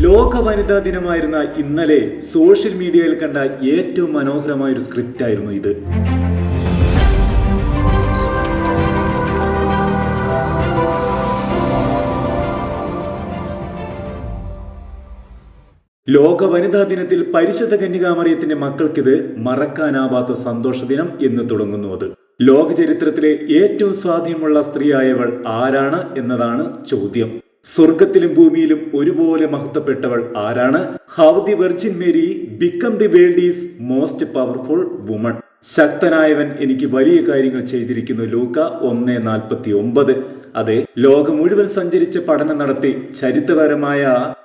ലോക വനിതാ ദിനമായിരുന്ന ഇന്നലെ സോഷ്യൽ മീഡിയയിൽ കണ്ട ഏറ്റവും മനോഹരമായ ഒരു സ്ക്രിപ്റ്റ് ആയിരുന്നു ഇത്. ലോക വനിതാ ദിനത്തിൽ പരിശുദ്ധ കന്യകാമറിയത്തിന്റെ മക്കൾക്കിത് മറക്കാനാവാത്ത സന്തോഷ ദിനം എന്ന് തുടങ്ങുന്നു അത്. ലോക ചരിത്രത്തിലെ ഏറ്റവും സ്വാധീനമുള്ള സ്ത്രീയായവൾ ആരാണ് എന്നതാണ് ചോദ്യം. സ്വർഗത്തിലും ഭൂമിയിലും ഒരുപോലെ മഹത്വപ്പെട്ടവൾ ആരാണ്? How the virgin Mary become the world is most powerful woman ശക്തനായവൻ എനിക്ക് വലിയ കാര്യങ്ങൾ ചെയ്തിരിക്കുന്നു. ലൂക്ക ഒന്ന് നാൽപ്പത്തി ഒമ്പത് അതെ ലോകം മുഴുവൻ സഞ്ചരിച്ച് പഠനം നടത്തി ചരിത്രപരമായ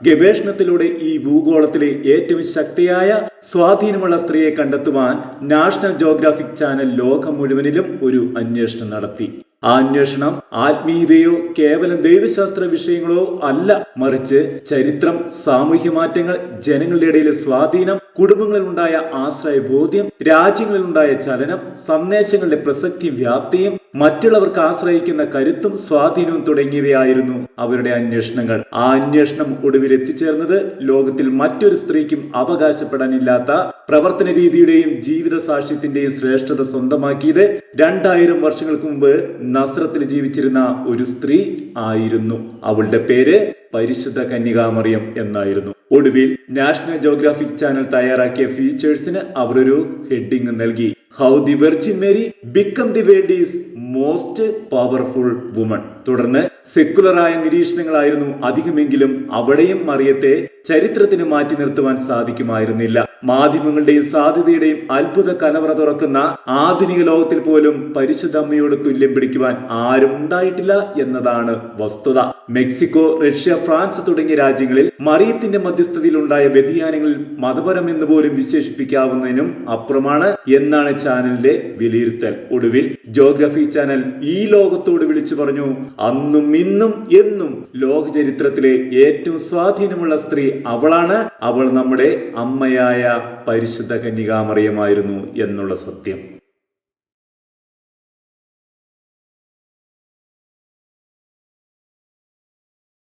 ഗവേഷണത്തിലൂടെ ഈ ഭൂഗോളത്തിലെ ഏറ്റവും ശക്തിയായ സ്വാധീനമുള്ള സ്ത്രീയെ കണ്ടെത്തുവാൻ നാഷണൽ ജോഗ്രാഫിക് ചാനൽ ലോകം മുഴുവനിലും ഒരു അന്വേഷണം നടത്തി. ആ അന്വേഷണം ആത്മീയതയോ കേവലം ദൈവശാസ്ത്ര വിഷയങ്ങളോ അല്ല മറിച്ച് ചരിത്രം സാമൂഹ്യ മാറ്റങ്ങൾ ജനങ്ങളുടെ ഇടയിലെ സ്വാധീനം കുടുംബങ്ങളിൽ ഉണ്ടായ ആശ്രയ ബോധ്യം രാജ്യങ്ങളിൽ ഉണ്ടായ ചലനം സന്ദേശങ്ങളുടെ പ്രസക്തി വ്യാപ്തിയും മറ്റുള്ളവർക്ക് ആശ്രയിക്കുന്ന കരുത്തും സ്വാധീനവും തുടങ്ങിയവയായിരുന്നു അവരുടെ അന്വേഷണങ്ങൾ. ആ അന്വേഷണം ഒടുവിൽ എത്തിച്ചേർന്നത് ലോകത്തിൽ മറ്റൊരു സ്ത്രീക്കും അവകാശപ്പെടാനില്ലാത്ത പ്രവർത്തന രീതിയുടെയും ജീവിത സാക്ഷ്യത്തിന്റെയും ശ്രേഷ്ഠത സ്വന്തമാക്കിയത് രണ്ടായിരം വർഷങ്ങൾക്ക് മുമ്പ് നസ്രത്തിൽ ജീവിച്ചിരുന്ന ഒരു സ്ത്രീ ആയിരുന്നു. അവളുടെ പേര് പരിശുദ്ധ കന്യകാമറിയം എന്നായിരുന്നു. ഒടുവിൽ നാഷണൽ ജോഗ്രാഫിക് ചാനൽ തയ്യാറാക്കിയ ഫീച്ചേഴ്സിന് അവർ ഒരു ഹെഡിങ് നൽകി. How the virgin Mary become the world is most powerful woman തുടർന്ന് സെക്കുലറായ നിരീക്ഷണങ്ങളായിരുന്നു അധികമെങ്കിലും അവിടെയും മറിയത്തെ ചരിത്രത്തിന് മാറ്റി നിർത്തുവാൻ സാധിക്കുമായിരുന്നില്ല. മാധ്യമങ്ങളുടെയും സാധ്യതയുടെയും അത്ഭുത കലവറ തുറക്കുന്ന ആധുനിക ലോകത്തിൽ പോലും പരിശുദ്ധമ്മയോട് തുല്യം പിടിക്കുവാൻ ആരും ഉണ്ടായിട്ടില്ല എന്നതാണ് വസ്തുത. മെക്സിക്കോ റഷ്യ ഫ്രാൻസ് തുടങ്ങിയ രാജ്യങ്ങളിൽ മറിയത്തിന്റെ മധ്യസ്ഥതയിൽ ഉണ്ടായ വ്യതിയാനങ്ങളിൽ മതപരം എന്ന് പോലും വിശേഷിപ്പിക്കാവുന്നതിനും അപ്പുറമാണ് എന്നാണ് ചാനലിന്റെ വിലയിരുത്തൽ. ഒടുവിൽ ജോഗ്രഫി ചാനൽ ഈ ലോകത്തോട് വിളിച്ചു പറഞ്ഞു അന്നും ഇന്നും എന്നും ലോക ചരിത്രത്തിലെ ഏറ്റവും സ്വാധീനമുള്ള സ്ത്രീ അവളാണ്. അവൾ നമ്മുടെ അമ്മയായ പരിശുദ്ധ കന്യകാമറിയമായിരുന്നു എന്നുള്ള സത്യം.